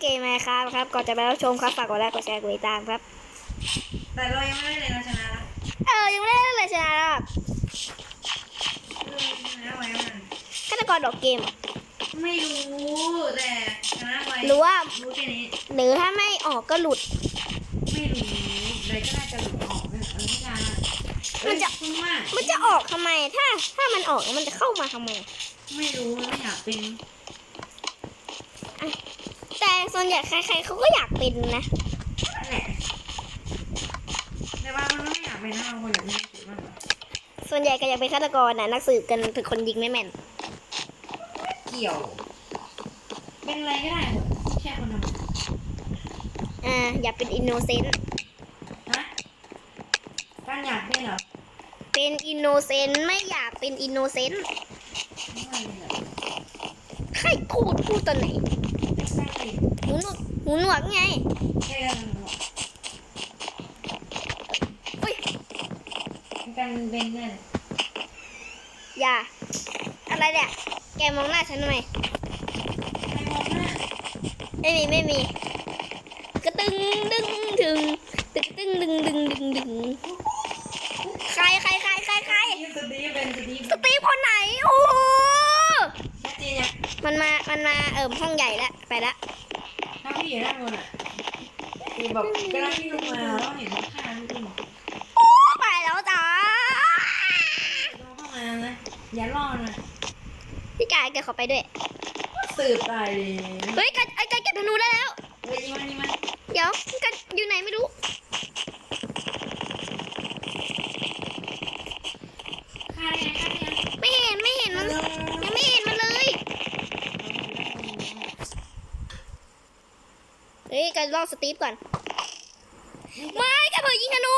เกมไหมครับครับ ก่อนจะไปรับชมครับฝากกดไลค์กดแชร์กดติดตามครับ แต่เรายังไม่ได้เลยนะชนะละเออยังไม่ได้เล่นเลยชนะแล้วครับเออชนะไว้มันฆาตกรดอกเกมเหรอไม่รู้แต่ชนะไว้หรือว่ารู้แค่นี้หรือถ้าไม่ออกก็หลุด ไม่รู้เลยก็น่าจะหลุดออกไม่เออไม่ได้มันจะ เอ้ยคุณว่ามันจะออกทำไมถ้า ถ้ามันออกแล้วมันจะเข้ามาทำไม ไม่รู้ไม่อยากเป็น แต่ส่วนใหญ่ใครๆเขาก็อยากเป็นนะนั่นแหละแต่ว่ามันไม่อยากเป็นนะบางคนอยากเป็นสืบมากกว่าส่วนใหญ่ก็อยากเป็นฆาตกรนะนักสืบกันถึงคนยิงไม่แม่น เกี่ยว เป็นอะไรก็ได้หมดแค่คนทำอ่า อยากเป็นอินโนเซนต์ฮะการอยากเป็นเหรอเป็นอินโนเซนต์ไม่อยากเป็นอินโนเซนต์ไม่เป็นเหรอใครพูดพูดตอนไหนใช่ หูหนวกหูหนวกไงใช่กันเหรอเฮ้ยการเป็นเนี่ยอย่า อะไรเนี่ยแกมองหน้าฉันทำไมใครมองหน้าไม่มีไม่มีกระตึงดึงดึงตึงตึงดึงดึงดึงดึงใครใครใครใครใครสตีฟเป็นสตีฟสตีฟคนไหนโอ้โหชัดเจนเนี่ยมันมามันมาเอิมห้องใหญ่แล้วไปละถ้าพี่ อยู่ด้านบนอะคือแบบกำลังที่ลงมาแล้วเห็นข้างพี่โอ้ไปแล้วจ้าลงเข้ามานะอย่ารอดนะพี่กายแกขอไปด้วยสืบไปเลยเฮ้ยกันไอ้กันเก็บธนูได้แล้วเฮ้ยยิงมันยิงมันเดี๋ยวกันอยู่ไหนไม่รู้ ฆ่าได้ไงฆ่าได้ไง ไม่เห็นไม่เห็นมัน ยังไม่เห็นมันเลย เฮ้ยกัน ลอกสตีฟก่อน ไม่กันเผื่อยิงธนู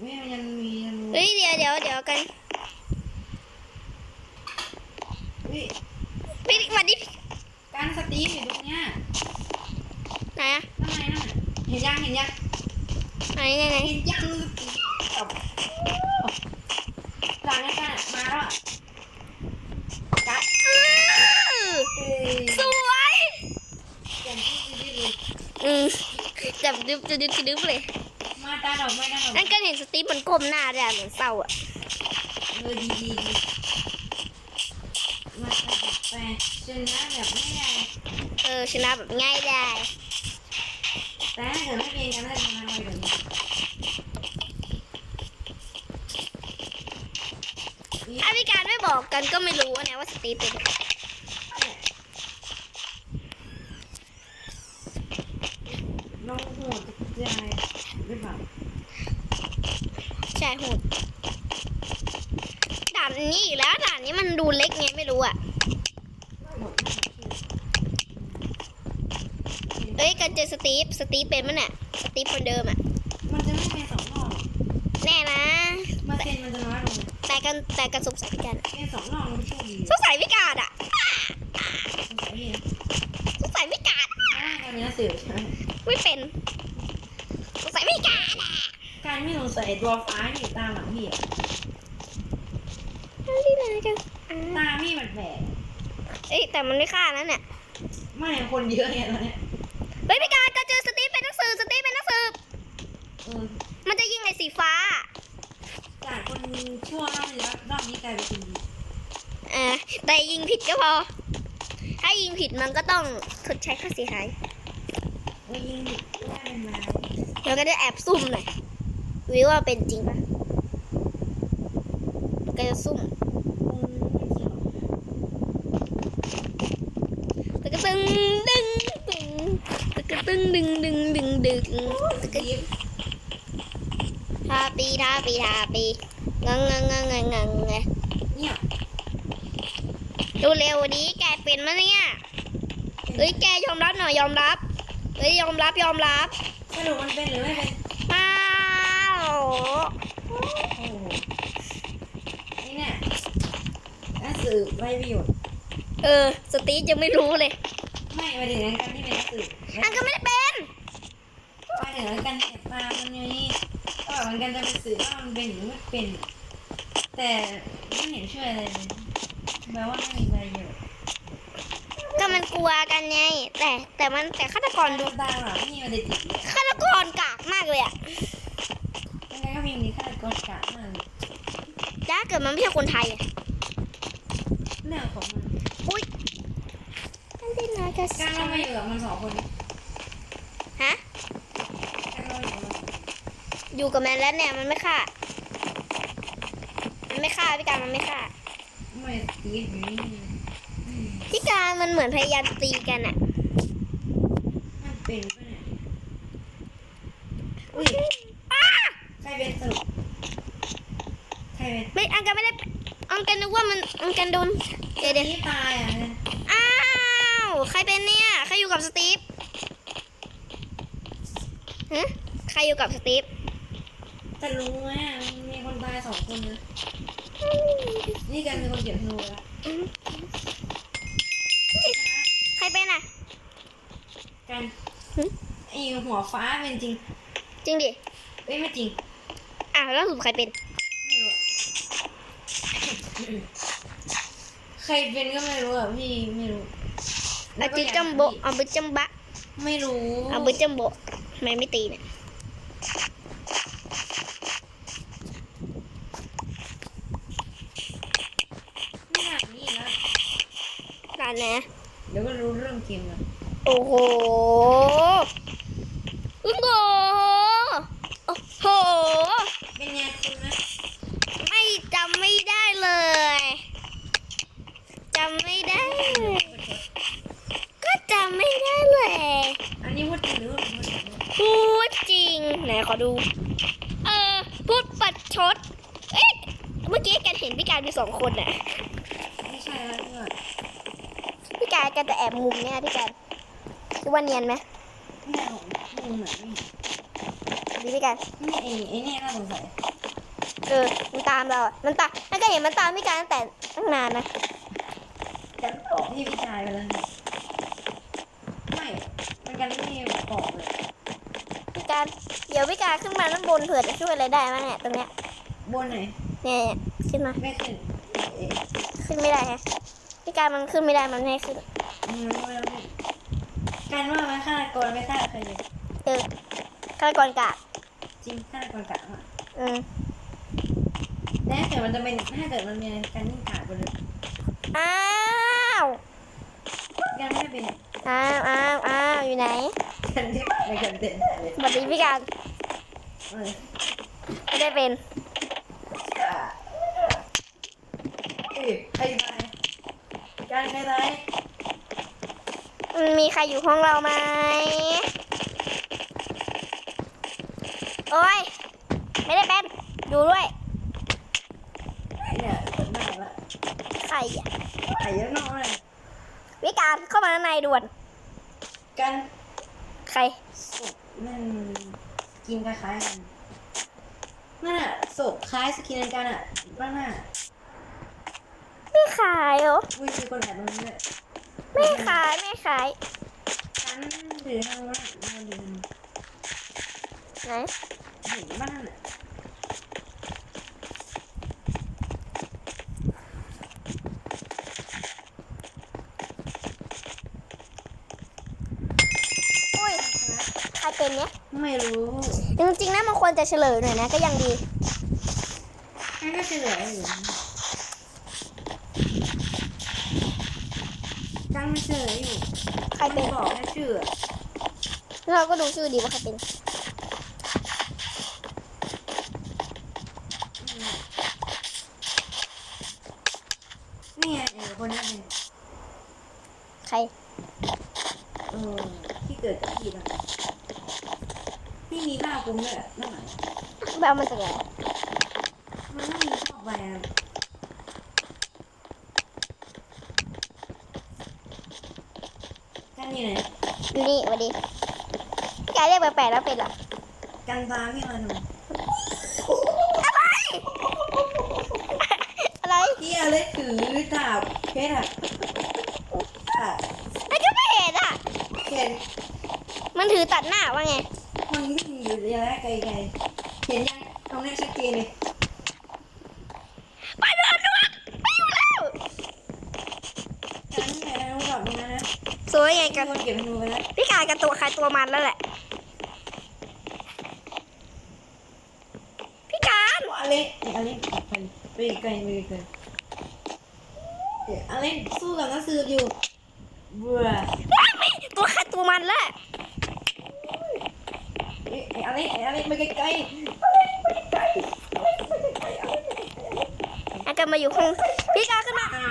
ไม่ยังมียังเฮ้ยเดี๋ยวเดี๋ยวเดี๋ยวกันเฮ้ยพี่หวัดดิการสตีฟอยู่ตรงเนี้ยไหนอะทำไมน่ะเห็นยังเห็นยังไหนไหนไหนเห็นยังเอาหลังนี้กันมาแล้วอะกัดอื้อเอ้ยสวย เปลี่ยนที่ดีๆเลย อืมจับดึบจะดึบจะดึบเลยมาตาดอกไม้ตาดอกนั่นก็เห็นสตีฟมันก้มหน้าด้วยอะเหมือนเศร้าอะเออดีดีดีมาตาดอกไปชนะแบบไม่ได้เออชนะแบบง่ายได้แต่ถ้าเกิดไม่เป็นกันน่าจะชนะไวกว่านี้ถ้าพี่การไม่บอกกันก็ไม่รู้นะว่าสตีฟเป็นน้องโหดใจหรือเปล่า ใช่โหดด่านนี้อีกแล้วด่านนี้มันดูเล็กไงไม่รู้อะหมดเอ้ยกันเจอสตีฟสตีฟเป็นมั้ยเนี่ยสตีฟคนเดิมอะมันจะไม่เป็นสองรอบแน่นะมาเซ็นมันจะน้อยลงแต่กันแต่กันสงสัยพี่การเป็นสองรอบมันโชคดีสงสัยพี่การอะสงสัยเองสงสัยพี่การเพราะว่าการเนื้อสื่อใช่ไหมไม่เป็นสงสัยพี่การอะ การไม่สงสัยตัวฟ้าที่อยู่ตามหลังพี่อะนี่ไหนกันอ่าตาพี่มันแปลกเอ้ยแต่มันไม่ฆ่านั่นเนี่ยไม่คนเยอะไงตอนเนี้ยเฮ้ยพี่การก็เจอสตีฟเป็นนักสืบสตีฟเป็นนักสืบเออมันจะยิงไอ้สีฟ้า จากคนชั่วรอบนี้รอบนี้กลายเป็นคนดีอ่าแต่ยิงผิดก็พอ ถ้ายิงผิดมันก็ต้องชดใช้ค่าเสียหาย เออยิงดิได้เป็นไม้แล้วก็ได้แอบซุ่มหน่อย วิวว่าเป็นจริงปะกจะซุ่มตะกตึ้งตึ้งตึ้งตะกตึ้งตึ้งตึ้งตึ้งตึงตึ้งทาปีทาปีทาปีงงงงงงงงงงนี่ดูเร็วดีแกเป็นมะเนี่ยเฮ้ยแกยอมรับหน่อยยอมรับเฮ้ยยอมรับยอมรับสรุปมันเป็นหรือไม่เป็น นี่เนี่ยหนังสือไรประโยชน์เออ สตีฟยังไม่รู้เลยไม่ไปถึงนั้นกันที่เป็นหนังสืออันก็ไม่ได้เป็นไปถึงนั้นกันเก็บมามันอย่างนี้ก็แบบมันกันจะเป็นสื่อว่ามันเป็นหรือไม่เป็น แต่ไม่เห็นช่วยอะไรเลยแปลว่าไม่มีประโยชน์ก็ก็มันกลัวกันไง แต่แต่มันแต่ฆาตกรโดดูนตามอะไม่มีมาติดติดเลยฆาตกรกากมากเลยอะ ยังไงก็มีมีฆาตกรกะมากเลยถ้าเกิดมันไม่ใช่คนไทยอะเรื่องของมันอุ้ยไม่ได้นะจะการเรามาอยู่กับมันสองคนนี้ฮะ การเราอยู่กับมันอยู่กับมันแล้วเนี่ยมันไม่ฆ่า มันไม่ฆ่าพี่การมันไม่ฆ่า ไม่ตีอยู่นี่อืมพี่การมันเหมือนพยายามตีกันอะมันเป็นปะเนี่ยอุ้ยอ้าใครเป็นสรุปใครเป็นไม่อังกันไม่ได้อังกันนึกว่ามันอังกันโดนเดี๋ยวเดี๋ยวที่ตายอะเนี่ยอ้าวใครเป็นเนี่ยใครอยู่กับสตีฟฮะใครอยู่กับสตีฟแต่รู้ไหมอะมีคนตายสองคนนะนี่กันเป็นคนเก็บธนูแล้วใครเป็นอะกันหึไอหัวฟ้าเป็นจริง จริงดิเอ้ยไม่จริง อ้าวแล้วสรุปใครเป็น ไม่รู้อะใครเป็นก็ไม่รู้อะพี่ไม่รู้อาจิจัมโบเอาไปจัมบะไม่รู้เอาไปจัมโบทำไมไม่ตีเนี่ยไม่หนักนี่นะร้านนะเดี๋ยวก็รู้เรื่องเกมแล้วโอ้โหโอ้โหโอ้โห เป็นไงคุณนะ ไม่จำไม่ได้เลยจำไม่ได้เลยก็จำไม่ได้เลย อันนี้พูดจริงหรือว่าพูดจริง พูดจริง ไหนขอดู เออ พูดปัดชด เอ๊ะ เมื่อกี้แกเห็นพี่การมี สองคนน่ะไม่ใช่แล้วเพื่อนพี่การแกจะแอบมุมเนี่ยพี่การคิดว่าเนียนไหมแม่ของมึงเหมือนไม่ดีพี่การนี่ไอ้ไอ้เนี่ยน่าสงสัยเออมันตามเราอะมันตามนั่นก็เห็นมันตามพี่การตั้งแต่ตั้งนานนะกันบอกที่พี่ชายไปแล้วนี่ไม่มันกันไม่บอกเลยพี่การเดี๋ยวพี่การขึ้นมาด้านบนเผื่อจะช่วยอะไรได้มั้งเนี่ยตรงเนี้ยบนไหนเนี่ยเนี่ยขึ้นมาไม่ขึ้นเอ๊ะขึ้ นไม่ได้ฮะพี่การมันขึ้นไม่ได้มันไม่ให้ขึ้นอืมไม่รู้กันว่ามันฆาตกรไม่ฆ่าใครเลยเออฆาตกรกะจริงฆาตกรกะอะอืมแล้วถ้าเกิดมันจะเป็นถ้าเกิดมันมีการนิ่งขาดไปเลยอ้าวกันไม่ได้เป็นอ้าวอ้าวอ้าวอยู่ไหนกันที่ในกันเด่นเลยสวัสดีพี่การเออไม่ได้เป็น เอ้ยใครตายการใครตายมันมีใครอยู่ห้องเราไหม โอ้ย ไม่ได้เป็น ดูด้วย เนี่ยเปิดหน้าละใครอะไอ้เยอะน้อยวิการเข้ามาในด่วน กันใครศพมันกินคล้ายๆกันนั่นอะศพคล้ายสกินกันอะบ้านหน้า ไม่ขายเหรออุ้ยมีคนแอบตรงนี้ด้วยไม่ขายไม่ขายกันถือทางว่ามันดูไหนเห็นบ้านนั่นอะอุ้ยใครเป็นเนี่ยไม่รู้จริงๆนะมันควรจะเฉลยหน่อยนะก็ยังดีนั่นก็เฉลยอยู่ นะกันไม่เฉลยอยู่ใครเป็นไม่บอกแค่ชื่ออะเราก็ดูชื่อดีว่าใครเป็น นี่ไงเออคนนั้นเป็นใคร เออที่เกิดกับพี่นะที่มีผ้าคลุมด้วยอะนั่นหมายไปเอามาจากไหนมันต้องมีชอบแบรนด์กันอยู่ไหน อยู่ นี่สวัสดีพี่การเรียกแปลกๆแล้วเป็นเหรอกันตามพี่มาหน่อยอะไร พี่อเล็กถือดาบเพชรอะอะไอ้ก็ไม่เห็นอะ เห็นมันถือตัดหน้าว่าไงมันวิ่งอยู่ระยะไกลๆเห็นยังตรงนี้ชัดเจนเลย ไปเดินด้วยไม่อยู่แล้วกันไหนนะรู้แบบนี้นะกับคนเก็บธนูไปแล้วพี่การกับตัวใครตัวมันแล้วแหละ พี่การอเล็กอเล็กไปไปไกลไปไกลเดี๋ยวอเล็กสู้กับนักสืบอยู่เบื่อตัวใครตัวมันแล้วเอ้ยอเล็กอเล็กไปไกลไกลอากันมาอยู่ห้องพี่การขึ้นมาอ่า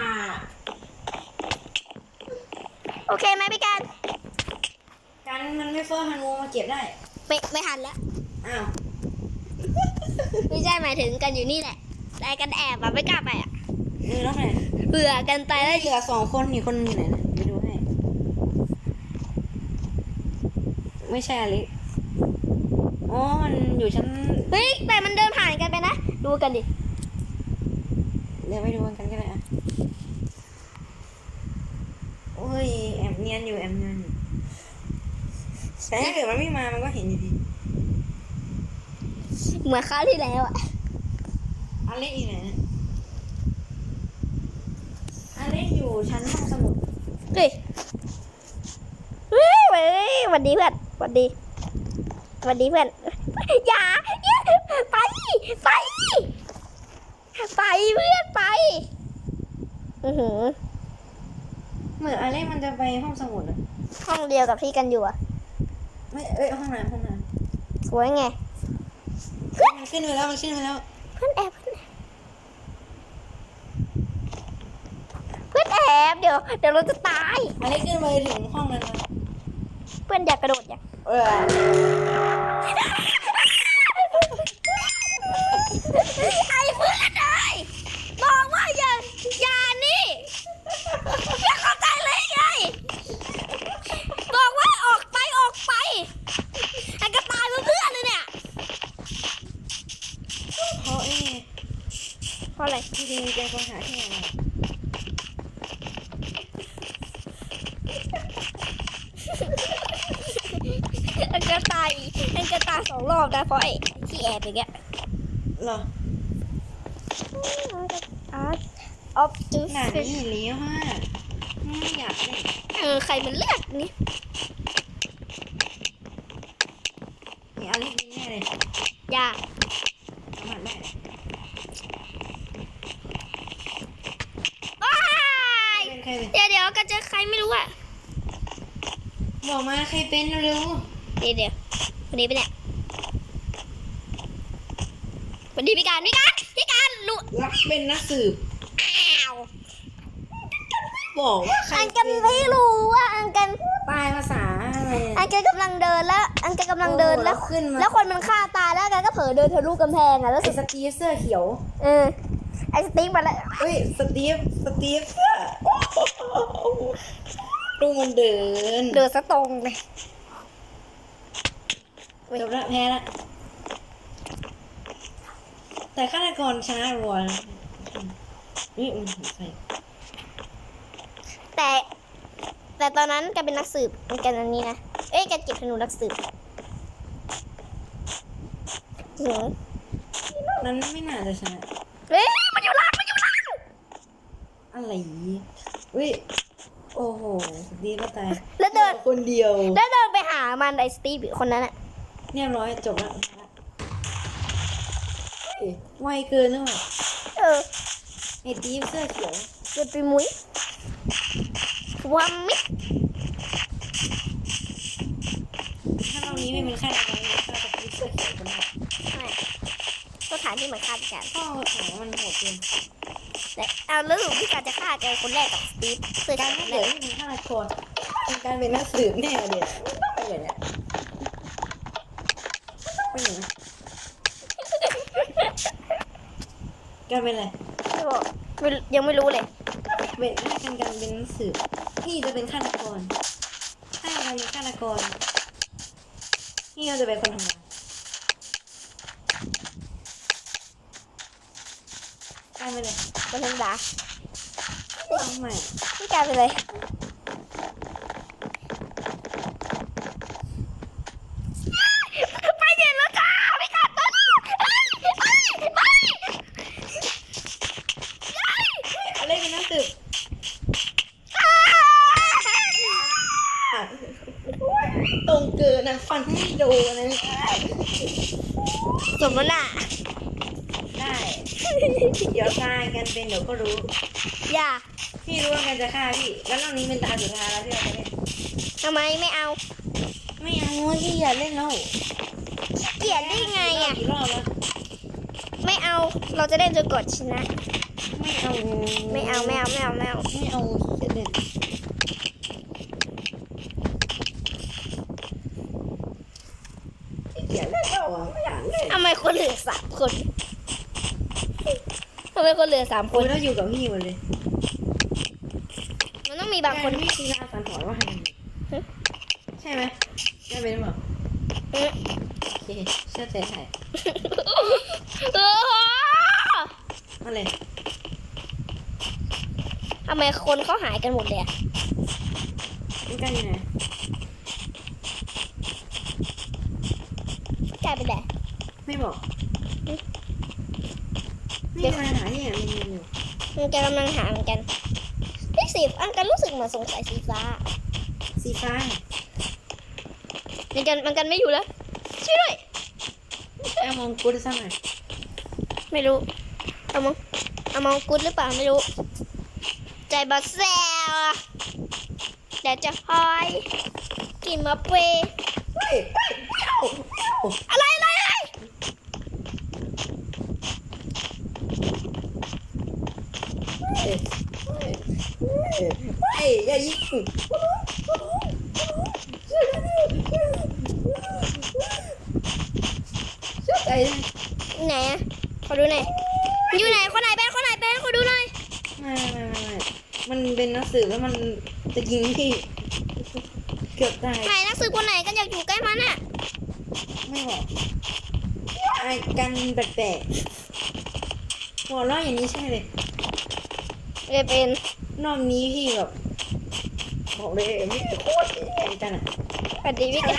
โอเคไหมพี่การการมันไม่เฟิร์ธนูมาเก็บได้ ไม่ไม่ทันแล้ว อ้าว ไม่ใช่หมายถึงกันอยู่นี่แหละแต่กันแอบอะไม่กล้าไปอะเออแล้วไงเบื่อกันไปแล้วเหลือสองคนอีกคนอยู่ไหนนะไปดูให้ ไม่ใช่อเล็กอ๋อมันอยู่ชั้น เฮ้ยแต่มันเดินผ่านกันไปนะ ดูกันดิ เดี๋ยวไปดูกันก็ได้อะโอ้ยแอบ เนียนอยู่แอบเนียนอยู่แต่ถ้าเกิดมันไม่มามันก็เห็นอยู่ดีเหมือนคราวที่แล้วอะอเล็กอยู่ไหนนะอเล็กอยู่ชั้นห้องสมุดเฮ้ยเฮ้ยเฮ้ยหวันดีเพื่อนหวันดีหวันดีเพื่อนอย่าอย่าไปไป ไปเพื่อนไป อือหือ เหมือนอเล็กมันจะไปห้องสมุดอะห้องเดียวกับที่กันอยู่อะไม่เอ้ยห้องน้ำห้องน้สวยไงำมันขึ้นไปแล้วมันขึ้นไปแล้วเพื่อนแอบเพื่อนแอบเดี๋ยวเดี๋ยวเราจะตาย อเล็กขึ้นไปถึงห้องนั้นแล้วเพื่อนอยากกระโดดอยากเออ ไอ้เพื่อนเอ้ยบอกว่าอย่าอย่านี่อย่าเข้าใจเลยไงบอกว่าออกไปออกไปไอ้ก็ตายเพื่อนเลยเนี่ย เพราะนี่ เพราะอะไร ที่ดีเป็นคนหาที่ไหนไอ้ก็ตายไอ้ก็ตายสองรอบนะเพราะไอ้ที่แอบอย่างเงี้ยเหรออาร์ตออฟจูหนานี่เลี้ยวฮะไม่อยากเล่นเออใครมันเลือกนี่นี่อเล็กนี่แน่เลยอยาสมัครได้ ว้าย เป็นใครเลย เดี๋ยวเดี๋ยวก็เจอใค รไม่รู้อะบอกมาใครเป็นเร็วเดี๋ยวเดี๋ยววันนี้เป็นเนี่ยวันนี้พี่การพี่การพี่การรู้ๆรับเป็นนักสืบอ้าวบอกว่าใครอันกันไม่รู้ว่าอันกันตายภาษาอะไรอันกันกำลังเดินแล้ว อันกันกำลังเดินแล้วโอ้โหขึ้นมาแล้วคนมันฆ่าตายแล้วอันกันก็เผลอเดินทะลุกำแพงอะแล้วไอ้สุดสตีฟเสื้อเขียว เออไอ้สติ๊กมาแล้วเฮ้ยสตีฟสตีฟเสื้อดูมันเดินเดินซะตรงเลยจบละแพ้ละแต่ฆาตกรชนะรัวนะนี่มันหัวใครแต่ แต่ตอนนั้นแกเป็นนักสืบอันกันอันนี้นะเอ้ยแกเก็บธนูนักสืบหือนั้นไม่น่าจะชนะเฮ้ยมันอยู่ล่างมันอยู่ล่างอะไรเฮ้ยโอ้โหดีก็ตายแล้วเดินคนเดียว แล้วเดินไปหามันไอ้สตีฟคนนั้นอะเรียบร้อยจบละเฮ้ยไวเกินหรือเปล่าเออไอ้ตีฟเสื้อเขียวเดินไปมุ้ยวัมมิถ้าเรา นี้ไม่เป็นฆาตกรเลยฆาตกรเสื้อเขียวกันไม่ก็ฐานที่เหมือนฆ่าพี่การพ่อถามว่ามันโหดเกินและเอาแล้วสรุปพี่การจะฆ่าแกคนแรกกับสตีฟเสื้อการไม่เดี๋แรยวกไม่เป็นฆาตกรเป็นการเป็นนักสืบแน่เด็ดไม่อย่างเนี้ยไม่อย่างเนี้ยการเป็นอะไรไม่บอกไม่ยังไม่รู้เลยเป็นให้กันกันเป็นนักสืบพี่จะเป็นฆาตกรถ้าเรเป็นฆาตกร นี่เราจะเป็นคนทำงานกลายไปเลยคนธรรมดาทำไมพี่กายไปเลยไรไปเย็นแล้วจ้าพี่การตอนนี้เฮ้ยเฮ้ยเฮ้ย อะไรเป็นนักสืบ อ้า เตรงเกินนะฟันไม่โดนนะ สมมติน่ะ ได้ เดี๋ยวตายกัน เป็นเดี๋ยวก็รู้ อย่าพี่รู้ว่ากันจะฆ่าพี่ แล้วรอบนี้เป็นตาสุดท้ายแล้วที่เราจะเล่นทำไมไม่เอาไม่เอาพี่อย่าเล่นแล้วเกลียดได้ไงอะ กี่รอบแล้วไม่เอา เราจะเล่นจนกดชนะ ไม่เอาไม่เอาไม่เอาไม่เอาไม่เอา ไม่เอาจะเล่นเกลียดเล่นแล้วอะไม่อยากเล่นทำไมคนเหลือสามคนทำ ไมคนเหลือสามคโอ้นยเราอยู่กับพี่หมดเลยมันต้องมีบางคนพี่ทีละสันหอนว่าไงใช่ไหมใช่ไหมหรือเปล่าเออโอเคเชื่อใจใครเออมาเลยทำไมคนเขาหายกันหมดเลยอะมันกันยังไงกลายเป็นแดไม่บอกนี่มาหาที่ไหนมันมีอยู่ มันจะกำลังหาเหมือนกันพี่สีอันกันรู้สึกเหมือนสงสัยสีฟ้า สีฟ้ามันกันมันกันไม่อยู่แล้วช่วยด้วยใช่มองกูได้สักหน่อยไม่รู้เอามองเอามองกุดหรือเปล่าไม่รู้ ใจบาแซวอะเดี๋ยวจะคอยกินมาเปรย์เฮ้ยเฮ้ยไม่เอาไม่เอาอะไรอะไรอะไร เฮ้ยเฮ้ย เฮ้ยอย่ายิงเชื่อใจได้ไหนอะขอดูหน่อยอยู่ไหนคนไหนเป็นคนไหนเป็นขอดูหน่อยไม่ไม่ไม่ไม่มันเป็นหนังสือแล้วมันจะยิงพี่เกือบตายไหนนักสืบคนไหนกันอยากอยู่ใกล้มันอะไม่บอกไอ้กันแปลกๆหัวเราะอย่างนี้ใช่เลยเอยเป็น รอบนี้พี่แบบบอกเลยไม่โคตรแย่กันอะสวัสดีพี่แก